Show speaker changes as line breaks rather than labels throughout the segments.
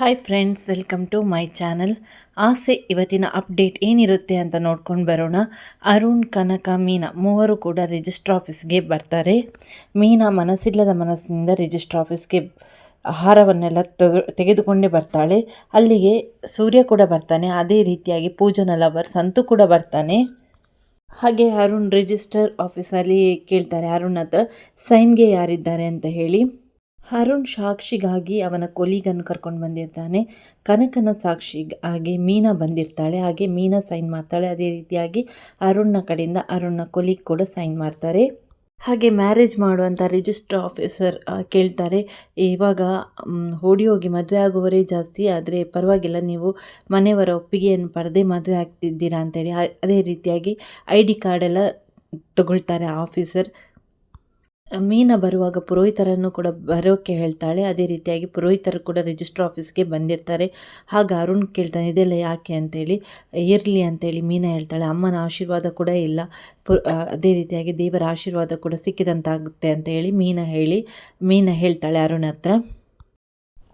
Hi friends welcome to my channel ಆಸೆ ಇವತ್ತಿನ update ಏನಿರುತ್ತೆ ಅಂತ ನೋಡ್ಕೊಂಡು ಬರೋಣ. ಅರುಣ್, ಕನಕ, ಮೀನಾ ಮೂವರು ಕೂಡ ರಿಜಿಸ್ಟ್ರ್ ಆಫೀಸ್ಗೆ ಬರ್ತಾರೆ. ಮೀನಾ ಮನಸ್ಸಿಲ್ಲದ ಮನಸ್ಸಿನಿಂದ ರಿಜಿಸ್ಟ್ರ್ ಆಫೀಸ್ಗೆ ಆಹಾರವನ್ನೆಲ್ಲ ತೆಗೆ, ತೆಗೆದುಕೊಂಡೇ ಬರ್ತಾಳೆ. ಅಲ್ಲಿಗೆ ಸೂರ್ಯ ಕೂಡ ಬರ್ತಾನೆ. ಅದೇ ರೀತಿಯಾಗಿ ಪೂಜನ ಲವರ್ ಸಂತು ಕೂಡ ಬರ್ತಾನೆ. ಹಾಗೆ ಅರುಣ್ ರಿಜಿಸ್ಟರ್ ಆಫೀಸಲ್ಲಿ ಕೇಳ್ತಾರೆ. ಅರುಣ್ ಹತ್ರ ಸೈನ್ಗೆ ಯಾರಿದ್ದಾರೆ ಅಂತ ಹೇಳಿ. ಅರುಣ್ ಸಾಕ್ಷಿಗಾಗಿ ಅವನ ಕೊಲೀಗನ್ನು ಕರ್ಕೊಂಡು ಬಂದಿರ್ತಾನೆ. ಕನಕನ ಸಾಕ್ಷಿಗಾಗಿ ಮೀನಾ ಬಂದಿರ್ತಾಳೆ. ಹಾಗೆ ಮೀನಾ ಸೈನ್ ಮಾಡ್ತಾಳೆ. ಅದೇ ರೀತಿಯಾಗಿ ಅರುಣ್ನ ಕಡೆಯಿಂದ ಅರುಣ್ನ ಕೊಲೀಗ್ ಕೂಡ ಸೈನ್ ಮಾಡ್ತಾರೆ. ಹಾಗೆ ಮ್ಯಾರೇಜ್ ಮಾಡುವಂಥ ರಿಜಿಸ್ಟರ್ ಆಫೀಸರ್ ಕೇಳ್ತಾರೆ, ಇವಾಗ ಓಡಿ ಹೋಗಿ ಮದುವೆ ಆಗುವವರೇ ಜಾಸ್ತಿ, ಆದರೆ ಪರವಾಗಿಲ್ಲ, ನೀವು ಮನೆಯವರ ಒಪ್ಪಿಗೆಯನ್ನು ಪಡೆದೇ ಮದುವೆ ಆಗ್ತಿದ್ದೀರಾ? ಅಂತೇಳಿ. ಅದೇ ರೀತಿಯಾಗಿ ಐ ಡಿ ಕಾರ್ಡೆಲ್ಲ ತಗೊಳ್ತಾರೆ ಆಫೀಸರ್. ಮೀನ ಬರುವಾಗ ಪುರೋಹಿತರನ್ನು ಕೂಡ ಬರೋಕ್ಕೆ ಹೇಳ್ತಾಳೆ. ಅದೇ ರೀತಿಯಾಗಿ ಪುರೋಹಿತರು ಕೂಡ ರಿಜಿಸ್ಟರ್ ಆಫೀಸ್ಗೆ ಬಂದಿರ್ತಾರೆ. ಹಾಗೆ ಅರುಣ್ ಕೇಳ್ತಾನೆ, ಇದೆಲ್ಲ ಯಾಕೆ? ಅಂತೇಳಿ. ಇರಲಿ ಅಂತೇಳಿ ಮೀನಾ ಹೇಳ್ತಾಳೆ. ಅಮ್ಮನ ಆಶೀರ್ವಾದ ಕೂಡ ಇಲ್ಲ. ಅದೇ ರೀತಿಯಾಗಿ ದೇವರ ಆಶೀರ್ವಾದ ಕೂಡ ಸಿಕ್ಕಿದಂತಾಗುತ್ತೆ ಅಂತ ಹೇಳಿ ಮೀನಾ ಹೇಳಿ, ಮೀನಾ ಹೇಳ್ತಾಳೆ ಅರುಣ್ ಹತ್ರ.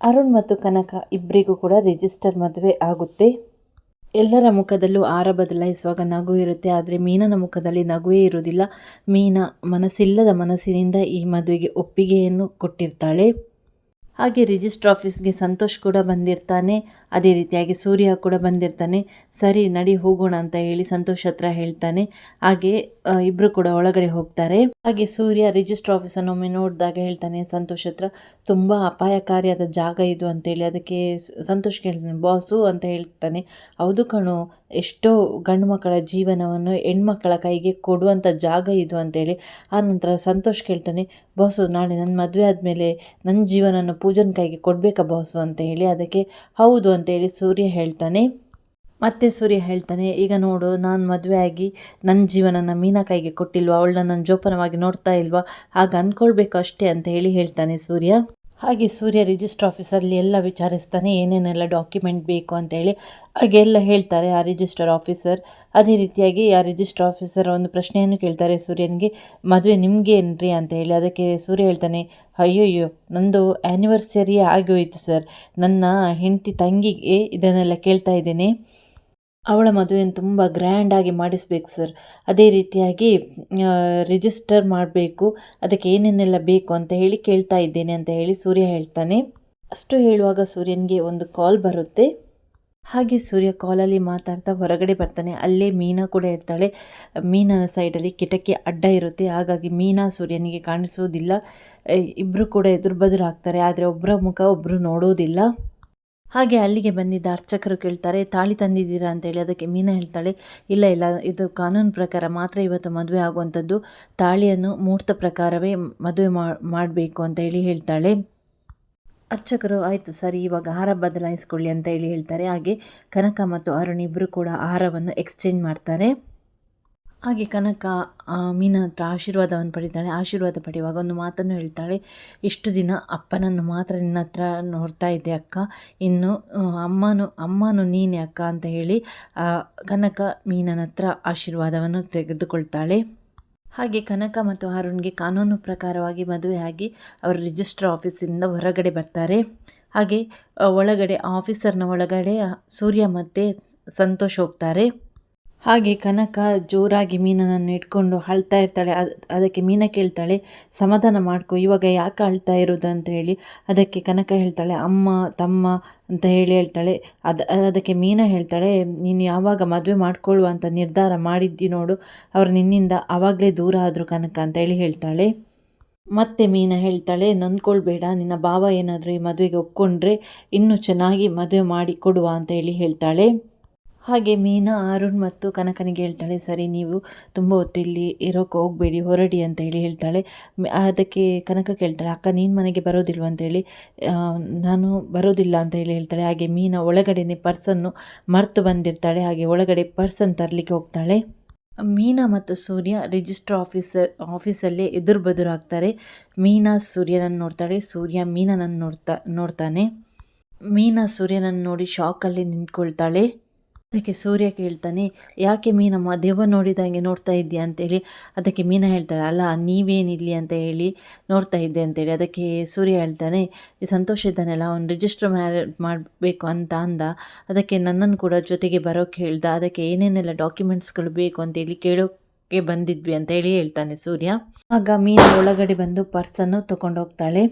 ಅರುಣ್ ಮತ್ತು ಕನಕ ಇಬ್ಬರಿಗೂ ಕೂಡ ರಿಜಿಸ್ಟರ್ ಮದುವೆ ಆಗುತ್ತೆ. ಎಲ್ಲರ ಮುಖದಲ್ಲೂ ಆರ ಬದಲಾಯಿಸುವಾಗ ನಗು ಇರುತ್ತೆ, ಆದರೆ ಮೀನನ ಮುಖದಲ್ಲಿ ನಗುವೇ ಇರುವುದಿಲ್ಲ. ಮೀನ ಮನಸ್ಸಿಲ್ಲದ ಮನಸ್ಸಿನಿಂದ ಈ ಮದುವೆಗೆ ಒಪ್ಪಿಗೆಯನ್ನು ಕೊಟ್ಟಿರ್ತಾಳೆ. ಹಾಗೆ ರಿಜಿಸ್ಟ್ರ್ ಆಫೀಸ್ಗೆ ಸಂತೋಷ್ ಕೂಡ ಬಂದಿರ್ತಾನೆ. ಅದೇ ರೀತಿಯಾಗಿ ಸೂರ್ಯ ಕೂಡ ಬಂದಿರ್ತಾನೆ. ಸರಿ, ನಡಿ ಹೋಗೋಣ ಅಂತ ಹೇಳಿ ಸಂತೋಷ್ ಹತ್ರ ಹೇಳ್ತಾನೆ. ಹಾಗೆ ಇಬ್ಬರು ಕೂಡ ಒಳಗಡೆ ಹೋಗ್ತಾರೆ. ಹಾಗೆ ಸೂರ್ಯ ರಿಜಿಸ್ಟ್ರ್ ಆಫೀಸನ್ನು ಒಮ್ಮೆ ನೋಡಿದಾಗ ಹೇಳ್ತಾನೆ ಸಂತೋಷ್ ಹತ್ರ, ತುಂಬ ಅಪಾಯಕಾರಿಯಾದ ಜಾಗ ಇದು ಅಂತೇಳಿ, ಅದಕ್ಕೆ ಸಂತೋಷ್ ಕೇಳ್ತಾನೆ, ಬಾಸು ಅಂತ ಹೇಳ್ತಾನೆ. ಹೌದು ಕಣು, ಎಷ್ಟೋ ಗಂಡು ಮಕ್ಕಳ ಜೀವನವನ್ನು ಹೆಣ್ಮಕ್ಕಳ ಕೈಗೆ ಕೊಡುವಂಥ ಜಾಗ ಇದು ಅಂತೇಳಿ. ಆನಂತರ ಸಂತೋಷ್ ಕೇಳ್ತಾನೆ ಬಾಸು, ನಾಳೆ ನನ್ನ ಮದುವೆ ಆದಮೇಲೆ ನನ್ನ ಜೀವನನ ಪೂಜನ್ ಕೈಗೆ ಕೊಡಬೇಕಾ ಬಾಸು? ಅಂತ ಹೇಳಿ ಅದಕ್ಕೆ, ಹೌದು ಅಂತೇಳಿ ಸೂರ್ಯ ಹೇಳ್ತಾನೆ. ಮತ್ತೆ ಸೂರ್ಯ ಹೇಳ್ತಾನೆ, ಈಗ ನೋಡು, ನಾನು ಮದುವೆ ಆಗಿ ನನ್ನ ಜೀವನನ ಮೀನಾ ಕೈಗೆ ಕೊಟ್ಟಿಲ್ವಾ? ಅವಳನ್ನ ನನ್ನ ಜೋಪಾನವಾಗಿ ನೋಡ್ತಾ ಇಲ್ವಾ? ಹಾಗೆ ಅಂದ್ಕೊಳ್ಬೇಕು ಅಷ್ಟೇ ಅಂತ ಹೇಳಿ ಹೇಳ್ತಾನೆ ಸೂರ್ಯ. ಹಾಗೆ ಸೂರ್ಯ ರಿಜಿಸ್ಟರ್ ಆಫೀಸಲ್ಲಿ ಎಲ್ಲ ವಿಚಾರಿಸ್ತಾನೆ, ಏನೇನೆಲ್ಲ ಡಾಕ್ಯುಮೆಂಟ್ ಬೇಕು ಅಂತೇಳಿ ಹಾಗೆಲ್ಲ ಹೇಳ್ತಾರೆ ಆ ರಿಜಿಸ್ಟರ್ ಆಫೀಸರ್ ಅದೇ ರೀತಿಯಾಗಿ ಆ ರಿಜಿಸ್ಟರ್ ಆಫೀಸರ್ ಒಂದು ಪ್ರಶ್ನೆಯನ್ನು ಕೇಳ್ತಾರೆ ಸೂರ್ಯನಿಗೆ, ಮದುವೆ ನಿಮಗೆ ಏನ್ರಿ? ಅಂತ ಹೇಳಿ. ಅದಕ್ಕೆ ಸೂರ್ಯ ಹೇಳ್ತಾನೆ, ಅಯ್ಯೋಯ್ಯೋ, ನಂದು ಆ್ಯನಿವರ್ಸರಿ ಆಗೋಯ್ತು ಸರ್. ನನ್ನ ಹೆಂಡತಿ ತಂಗಿಗೆ ಇದನ್ನೆಲ್ಲ ಕೇಳ್ತಾ ಇದ್ದೇನೆ. ಅವಳ ಮದುವೆಯನ್ನು ತುಂಬ ಗ್ರ್ಯಾಂಡಾಗಿ ಮಾಡಿಸ್ಬೇಕು ಸರ್ ಅದೇ ರೀತಿಯಾಗಿ ರಿಜಿಸ್ಟರ್ ಮಾಡಬೇಕು, ಅದಕ್ಕೆ ಏನೇನೆಲ್ಲ ಬೇಕು ಅಂತ ಹೇಳಿ ಕೇಳ್ತಾ ಇದ್ದೇನೆ ಅಂತ ಹೇಳಿ ಸೂರ್ಯ ಹೇಳ್ತಾನೆ. ಅಷ್ಟು ಹೇಳುವಾಗ ಸೂರ್ಯನಿಗೆ ಒಂದು ಕಾಲ್ ಬರುತ್ತೆ. ಹಾಗೆ ಸೂರ್ಯ ಕಾಲಲ್ಲಿ ಮಾತಾಡ್ತಾ ಹೊರಗಡೆ ಬರ್ತಾನೆ. ಅಲ್ಲೇ ಮೀನಾ ಕೂಡ ಇರ್ತಾಳೆ. ಮೀನನ ಸೈಡಲ್ಲಿ ಕಿಟಕಿ ಅಡ್ಡ ಇರುತ್ತೆ. ಹಾಗಾಗಿ ಮೀನಾ ಸೂರ್ಯನಿಗೆ ಕಾಣಿಸೋದಿಲ್ಲ. ಇಬ್ಬರು ಕೂಡ ಎದುರು ಬದುರು ಆಗ್ತಾರೆ ಆದರೆ ಒಬ್ಬರ ಮುಖ ಒಬ್ಬರು ನೋಡೋದಿಲ್ಲ. ಹಾಗೆ ಅಲ್ಲಿಗೆ ಬಂದಿದ್ದ ಅರ್ಚಕರು ಕೇಳ್ತಾರೆ, ತಾಳಿ ತಂದಿದ್ದೀರಾ ಅಂತೇಳಿ ಅದಕ್ಕೆ ಮೀನಾ ಹೇಳ್ತಾಳೆ, ಇಲ್ಲ ಇಲ್ಲ, ಇದು ಕಾನೂನು ಪ್ರಕಾರ ಮಾತ್ರ ಇವತ್ತು ಮದುವೆ ಆಗುವಂಥದ್ದು. ತಾಳಿಯನ್ನು ಮೂರ್ತ ಪ್ರಕಾರವೇ ಮದುವೆ ಮಾಡಬೇಕು ಅಂತ ಹೇಳಿ ಹೇಳ್ತಾಳೆ. ಅರ್ಚಕರು, ಆಯಿತು, ಸರಿ, ಇವಾಗ ಆಹಾರ ಬದಲಾಯಿಸ್ಕೊಳ್ಳಿ ಅಂತ ಹೇಳಿ ಹೇಳ್ತಾರೆ. ಹಾಗೆ ಕನಕ ಮತ್ತು ಅರುಣ್ ಇಬ್ಬರು ಕೂಡ ಆಹಾರವನ್ನು ಎಕ್ಸ್ಚೇಂಜ್ ಮಾಡ್ತಾರೆ. ಹಾಗೆ ಕನಕ ಮೀನನ ಹತ್ರ ಆಶೀರ್ವಾದವನ್ನು ಪಡಿತಾಳೆ. ಆಶೀರ್ವಾದ ಪಡೆಯುವಾಗ ಒಂದು ಮಾತನ್ನು ಹೇಳ್ತಾಳೆ. ಇಷ್ಟು ದಿನ ಅಪ್ಪನನ್ನು ಮಾತ್ರ ನಿನ್ನ ಹತ್ರ ನೋಡ್ತಾ ಇದ್ದೆ ಅಕ್ಕ. ಇನ್ನು ಅಮ್ಮನು ಅಮ್ಮನು ನೀನೇ ಅಕ್ಕ ಅಂತ ಹೇಳಿ ಕನಕ ಮೀನನ ಹತ್ರ ಆಶೀರ್ವಾದವನ್ನು ತೆಗೆದುಕೊಳ್ತಾಳೆ. ಹಾಗೆ ಕನಕ ಮತ್ತು ಅರುಣ್ಗೆ ಕಾನೂನು ಪ್ರಕಾರವಾಗಿ ಮದುವೆಯಾಗಿ ಅವರು ರಿಜಿಸ್ಟರ್ ಆಫೀಸಿಂದ ಹೊರಗಡೆ ಬರ್ತಾರೆ. ಹಾಗೆ ಒಳಗಡೆ, ಆಫೀಸರ್ನ ಒಳಗಡೆ ಸೂರ್ಯ ಮತ್ತು ಸಂತೋಷ್ ಹೋಗ್ತಾರೆ. ಹಾಗೆ ಕನಕ ಜೋರಾಗಿ ಮೀನನ್ನು ಇಟ್ಕೊಂಡು ಅಳ್ತಾ ಇರ್ತಾಳೆ. ಅದ್- ಅದಕ್ಕೆ ಮೀನ ಕೇಳ್ತಾಳೆ, ಸಮಾಧಾನ ಮಾಡ್ಕೊ, ಇವಾಗ ಯಾಕೆ ಅಳ್ತಾ ಇರೋದು ಅಂತ ಹೇಳಿ. ಅದಕ್ಕೆ ಕನಕ ಹೇಳ್ತಾಳೆ, ಅಮ್ಮ, ತಮ್ಮ ಅಂತ ಹೇಳಿ ಹೇಳ್ತಾಳೆ. ಅದು, ಅದಕ್ಕೆ ಮೀನ ಹೇಳ್ತಾಳೆ, ನೀನು ಯಾವಾಗ ಮದುವೆ ಮಾಡ್ಕೊಳ್ಳುವ ಅಂತ ನಿರ್ಧಾರ ಮಾಡಿದ್ದಿ ನೋಡು. ಅವ್ರು ನಿನ್ನಿಂದ ಆವಾಗಲೇ ದೂರ ಆದರು ಕನಕ ಅಂತ ಹೇಳಿ ಹೇಳ್ತಾಳೆ. ಮತ್ತೆ ಮೀನ ಹೇಳ್ತಾಳೆ, ನೊಂದ್ಕೊಳ್ಬೇಡ, ನಿನ್ನ ಭಾವ ಏನಾದರೂ ಈ ಮದುವೆಗೆ ಒಪ್ಕೊಂಡ್ರೆ ಇನ್ನೂ ಚೆನ್ನಾಗಿ ಮದುವೆ ಮಾಡಿ ಕೊಡುವ ಅಂತ ಹೇಳಿ ಹೇಳ್ತಾಳೆ. ಹಾಗೆ ಮೀನಾ, ಅರುಣ್ ಮತ್ತು ಕನಕನಿಗೆ ಹೇಳ್ತಾಳೆ, ಸರಿ, ನೀವು ತುಂಬ ಹೊತ್ತು ಇಲ್ಲಿ ಇರೋಕ್ಕೆ ಹೋಗಬೇಡಿ, ಹೊರಡಿ ಅಂತ ಹೇಳಿ ಹೇಳ್ತಾಳೆ. ಅದಕ್ಕೆ ಕನಕ ಕೇಳ್ತಾಳೆ, ಅಕ್ಕ, ನೀನು ಮನೆಗೆ ಬರೋದಿಲ್ವ ಅಂತೇಳಿ ನಾನು ಬರೋದಿಲ್ಲ ಅಂತ ಹೇಳಿ ಹೇಳ್ತಾಳೆ. ಹಾಗೆ ಮೀನಾ ಒಳಗಡೆನೇ ಪರ್ಸನ್ನು ಮರೆತು ಬಂದಿರ್ತಾಳೆ, ಹಾಗೆ ಒಳಗಡೆ ಪರ್ಸನ್ ತರಲಿಕ್ಕೆ ಹೋಗ್ತಾಳೆ. ಮೀನಾ ಮತ್ತು ಸೂರ್ಯ ರಿಜಿಸ್ಟರ್ ಆಫೀಸರ್, ಆಫೀಸಲ್ಲೇ ಎದುರು ಬದುರು ಆಗ್ತಾರೆ. ಮೀನಾ ಸೂರ್ಯನನ್ನು ನೋಡ್ತಾಳೆ, ಸೂರ್ಯ ಮೀನನನ್ನು ನೋಡ್ತಾ, ನೋಡ್ತಾನೆ. ಮೀನಾ ಸೂರ್ಯನನ್ನು ನೋಡಿ ಶಾಕಲ್ಲಿ ನಿಂತ್ಕೊಳ್ತಾಳೆ. ಅದಕ್ಕೆ ಸೂರ್ಯ ಕೇಳ್ತಾನೆ, ಯಾಕೆ ಮೀನಮ್ಮ ದೆವ್ವ ನೋಡಿದಂಗೆ ನೋಡ್ತಾ ಇದ್ದೀಯ? ಅಂತೇಳಿ. ಅದಕ್ಕೆ ಮೀನ ಹೇಳ್ತಾಳೆ, ಅಲ್ಲ ನೀವೇನಿಲ್ಲಿ ಅಂತ ಹೇಳಿ ನೋಡ್ತಾ ಇದ್ದೆ ಅಂತೇಳಿ. ಅದಕ್ಕೆ ಸೂರ್ಯ ಹೇಳ್ತಾನೆ ಸಂತೋಷ ಇದ್ದಾನೆಲ್ಲ, ಅವನು ರಿಜಿಸ್ಟರ್ ಮ್ಯಾರೇ ಮಾಡಬೇಕು ಅಂತ ಅಂದ. ಅದಕ್ಕೆ ನನ್ನನ್ನು ಕೂಡ ಜೊತೆಗೆ ಬರೋಕ್ಕೆ ಹೇಳ್ದ. ಅದಕ್ಕೆ ಏನೇನೆಲ್ಲ ಡಾಕ್ಯುಮೆಂಟ್ಸ್ಗಳು ಬೇಕು ಅಂತೇಳಿ ಕೇಳೋಕ್ಕೆ ಬಂದಿದ್ವಿ ಅಂತ ಹೇಳಿ ಹೇಳ್ತಾನೆ ಸೂರ್ಯ. ಆಗ ಮೀನ ಒಳಗಡೆ ಬಂದು ಪರ್ಸನ್ನು ತಗೊಂಡೋಗ್ತಾಳೆ.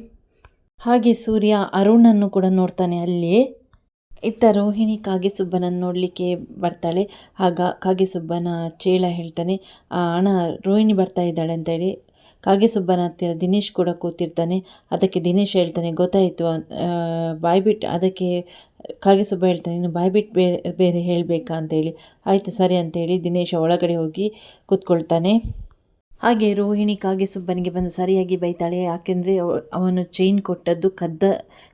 ಹಾಗೆ ಸೂರ್ಯ ಅರುಣನ್ನು ಕೂಡ ನೋಡ್ತಾನೆ ಅಲ್ಲಿ ಇತ್ತ ರೋಹಿಣಿ ಕಾಗೆಸುಬ್ಬನನ್ನು ನೋಡಲಿಕ್ಕೆ ಬರ್ತಾಳೆ. ಆಗ ಕಾಗೆಸುಬ್ಬನ ಚೇಳ ಹೇಳ್ತಾನೆ "ಆ, ಅಣ್ಣ ರೋಹಿಣಿ ಬರ್ತಾ ಇದ್ದಾಳೆ ಅಂತೇಳಿ. ಕಾಗೆಸುಬ್ಬನ ಹತ್ತಿರ ದಿನೇಶ್ ಕೂಡ ಕೂತಿರ್ತಾನೆ. ಅದಕ್ಕೆ ದಿನೇಶ್ ಹೇಳ್ತಾನೆ ಗೊತ್ತಾಯಿತು ಬಾಯ್ಬಿಟ್ಟು ಅದಕ್ಕೆ ಕಾಗೆಸುಬ್ಬ ಹೇಳ್ತಾನೆ ನೀನು ಬಾಯ್ಬಿಟ್ಟು ಬೇರೆ ಬೇರೆ ಹೇಳಬೇಕಾ ಅಂತೇಳಿ. ಆಯಿತು ಸರಿ ಅಂತೇಳಿ ದಿನೇಶ ಒಳಗಡೆ ಹೋಗಿ ಕೂತ್ಕೊಳ್ತಾನೆ. ಹಾಗೆ ರೋಹಿಣಿ ಕಾಗೆಸುಬ್ಬನಿಗೆ ಬಂದು ಸರಿಯಾಗಿ ಬೈತಾಳೆ. ಯಾಕೆಂದರೆ ಅವನು ಚೈನ್ ಕೊಟ್ಟದ್ದು, ಕದ್ದ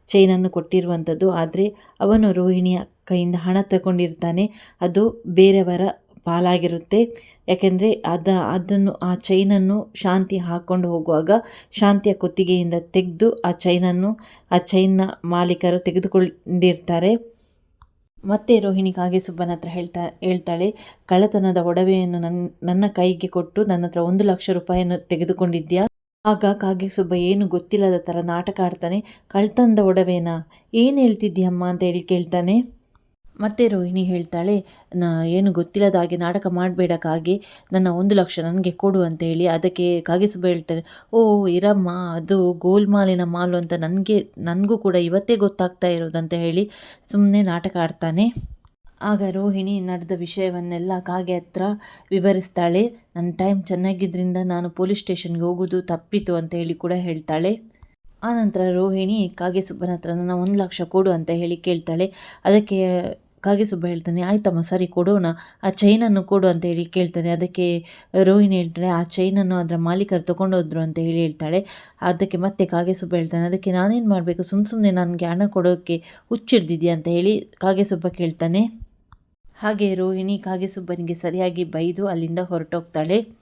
ಚೈನನ್ನು ಕೊಟ್ಟಿರುವಂಥದ್ದು. ಆದರೆ ಅವನು ರೋಹಿಣಿಯ ಕೈಯಿಂದ ಹಣ ತಗೊಂಡಿರ್ತಾನೆ. ಅದು ಬೇರೆಯವರ ಪಾಲಾಗಿರುತ್ತೆ. ಯಾಕೆಂದರೆ ಅದ, ಅದನ್ನು, ಆ ಚೈನನ್ನು ಶಾಂತಿ ಹಾಕ್ಕೊಂಡು ಹೋಗುವಾಗ ಶಾಂತಿಯ ಕುತ್ತಿಗೆಯಿಂದ ತೆಗೆದು ಆ ಚೈನನ್ನು ಆ ಚೈನ್ನ ಮಾಲೀಕರು ತೆಗೆದುಕೊಂಡಿರ್ತಾರೆ. ಮತ್ತೆ ರೋಹಿಣಿ ಸುಬ್ಬನ ಹತ್ರ ಹೇಳ್ತಾ, ಹೇಳ್ತಾಳೆ, ಕಳ್ಳತನದ ಒಡವೆಯನ್ನು ನನ್ನ ನನ್ನ ಕೈಗೆ ಕೊಟ್ಟು ನನ್ನ ಹತ್ರ ಒಂದು ಲಕ್ಷ ರೂಪಾಯಿಯನ್ನು ತೆಗೆದುಕೊಂಡಿದ್ಯಾ? ಆಗ ಕಾಗೆಸುಬ್ಬ ಏನು ಗೊತ್ತಿಲ್ಲದ ಥರ ನಾಟಕ ಆಡ್ತಾನೆ ಕಳ್ತನದ ಒಡವೆನಾ? ಏನು ಹೇಳ್ತಿದ್ದೀಯಮ್ಮ? ಅಂತ ಹೇಳಿ ಕೇಳ್ತಾನೆ. ಮತ್ತೆ ರೋಹಿಣಿ ಹೇಳ್ತಾಳೆ, ನ ಏನು ಗೊತ್ತಿಲ್ಲದ ಹಾಗೆ ನಾಟಕ ಮಾಡಬೇಡ ಕಾಗೆ ನನ್ನ ಒಂದು ಲಕ್ಷ ನನಗೆ ಕೊಡು ಅಂತ ಹೇಳಿ ಅದಕ್ಕೆ ಕಾಗೆಸುಬ್ಬ ಹೇಳ್ತಾರೆ ಓ ಇರಮ್ಮ, ಅದು ಗೋಲ್ಮಾಲಿನ ಮಾಲು ಅಂತ ನನಗೆ, ನನಗೂ ಕೂಡ ಇವತ್ತೇ ಗೊತ್ತಾಗ್ತಾ ಇರೋದಂತ ಹೇಳಿ ಸುಮ್ಮನೆ ನಾಟಕ ಆಡ್ತಾನೆ. ಆಗ ರೋಹಿಣಿ ನಡೆದ ವಿಷಯವನ್ನೆಲ್ಲ ಕಾಗೆ ಹತ್ರ ವಿವರಿಸ್ತಾಳೆ. ನನ್ನ ಟೈಮ್ ಚೆನ್ನಾಗಿದ್ದರಿಂದ ನಾನು ಪೊಲೀಸ್ ಸ್ಟೇಷನ್ಗೆ ಹೋಗೋದು ತಪ್ಪಿತು ಅಂತ ಹೇಳಿ ಕೂಡ ಹೇಳ್ತಾಳೆ. ಆನಂತರ ರೋಹಿಣಿ ಕಾಗೆ ಸುಬ್ಬನ ಹತ್ರ ನನ್ನ ಒಂದು ಲಕ್ಷ ಕೊಡು ಅಂತ ಹೇಳಿ ಕೇಳ್ತಾಳೆ. ಅದಕ್ಕೆ ಕಾಗೆಸುಬ್ಬ ಹೇಳ್ತಾನೆ, ಆಯ್ತಮ್ಮ, ಸರಿ ಕೊಡೋಣ, ಆ ಚೈನನ್ನು ಕೊಡು ಅಂತ ಹೇಳಿ ಕೇಳ್ತಾನೆ. ಅದಕ್ಕೆ ರೋಹಿಣಿ ಹೇಳ್ತಾಳೆ, ಆ ಚೈನನ್ನು ಅದರ ಮಾಲೀಕರು ತೊಗೊಂಡೋದ್ರು ಅಂತ ಹೇಳಿ ಹೇಳ್ತಾಳೆ. ಅದಕ್ಕೆ ಮತ್ತೆ ಕಾಗೆಸುಬ್ಬ ಹೇಳ್ತಾನೆ, ಅದಕ್ಕೆ ನಾನೇನು ಮಾಡಬೇಕು? ಸುಮ್ಮ ಸುಮ್ಮನೆ ನನಗೆ ಹಣ ಕೊಡೋಕ್ಕೆ ಹುಚ್ಚಿಡ್ದಿದ್ಯಾ ಅಂತ ಹೇಳಿ ಕಾಗೆಸುಬ್ಬ ಕೇಳ್ತಾನೆ. ಹಾಗೆ ರೋಹಿಣಿ ಕಾಗೆಸುಬ್ಬನಿಗೆ ಸರಿಯಾಗಿ ಬೈದು ಅಲ್ಲಿಂದ ಹೊರಟೋಗ್ತಾಳೆ.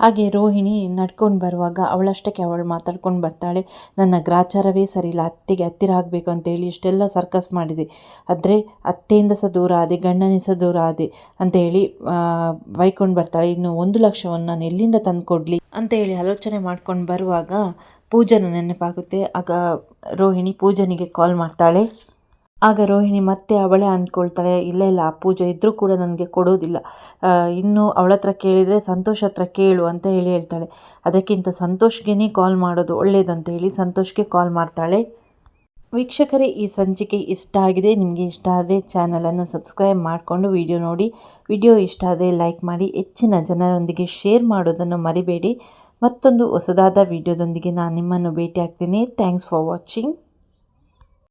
ಹಾಗೆ ರೋಹಿಣಿ ನಡ್ಕೊಂಡು ಬರುವಾಗ ಅವಳಷ್ಟಕ್ಕೆ ಅವಳು ಮಾತಾಡ್ಕೊಂಡು ಬರ್ತಾಳೆ. ನನ್ನ ಗ್ರಾಚಾರವೇ ಸರಿಯಿಲ್ಲ, ಅತ್ತೆಗೆ ಹತ್ತಿರ ಆಗಬೇಕು ಅಂತೇಳಿ ಇಷ್ಟೆಲ್ಲ ಸರ್ಕಸ್ ಮಾಡಿದೆ. ಆದರೆ ಅತ್ತೆಯಿಂದ ಸಹ ದೂರ ಆದೆ, ಗಂಡನಿಂದ ಸಹ ದೂರ ಆದೆ ಅಂತೇಳಿ ಬೈಕೊಂಡು ಬರ್ತಾಳೆ. ಇನ್ನು ಒಂದು ಲಕ್ಷವನ್ನು ನಾನು ಎಲ್ಲಿಂದ ತಂದು ಕೊಡಲಿ ಅಂತ ಹೇಳಿ ಆಲೋಚನೆ ಮಾಡ್ಕೊಂಡು ಬರುವಾಗ ಪೂಜನ ನೆನಪಾಗುತ್ತೆ. ಆಗ ರೋಹಿಣಿ ಪೂಜನಿಗೆ ಕಾಲ್ ಮಾಡ್ತಾಳೆ. ಆಗ ರೋಹಿಣಿ ಮತ್ತೆ ಅವಳೇ ಅಂದ್ಕೊಳ್ತಾಳೆ, ಇಲ್ಲ ಇಲ್ಲ ಆ ಪೂಜೆ ಇದ್ದರೂ ಕೂಡ ನನಗೆ ಕೊಡೋದಿಲ್ಲ. ಇನ್ನು ಅವಳ ಹತ್ರ ಕೇಳಿದರೆ ಸಂತೋಷ್ ಹತ್ರ ಕೇಳು ಅಂತ ಹೇಳಿ ಹೇಳ್ತಾಳೆ. ಅದಕ್ಕಿಂತ ಸಂತೋಷ್ಗೆ ಕಾಲ್ ಮಾಡೋದು ಒಳ್ಳೆಯದು ಅಂತ ಹೇಳಿ ಸಂತೋಷ್ಗೆ ಕಾಲ್ ಮಾಡ್ತಾಳೆ. ವೀಕ್ಷಕರೇ, ಈ ಸಂಚಿಕೆ ಇಷ್ಟ ಆಗಿದೆ. ನಿಮಗೆ ಇಷ್ಟ ಆದರೆ ಚಾನಲನ್ನು ಸಬ್ಸ್ಕ್ರೈಬ್ ಮಾಡಿಕೊಂಡು ವಿಡಿಯೋ ನೋಡಿ. ವಿಡಿಯೋ ಇಷ್ಟ ಆದರೆ ಲೈಕ್ ಮಾಡಿ. ಹೆಚ್ಚಿನ ಜನರೊಂದಿಗೆ ಶೇರ್ ಮಾಡೋದನ್ನು ಮರಿಬೇಡಿ. ಮತ್ತೊಂದು ಹೊಸದಾದ ವಿಡಿಯೋದೊಂದಿಗೆ ನಾನು ನಿಮ್ಮನ್ನು ಭೇಟಿ ಆಗ್ತೀನಿ ಥ್ಯಾಂಕ್ಸ್ ಫಾರ್ ವಾಚಿಂಗ್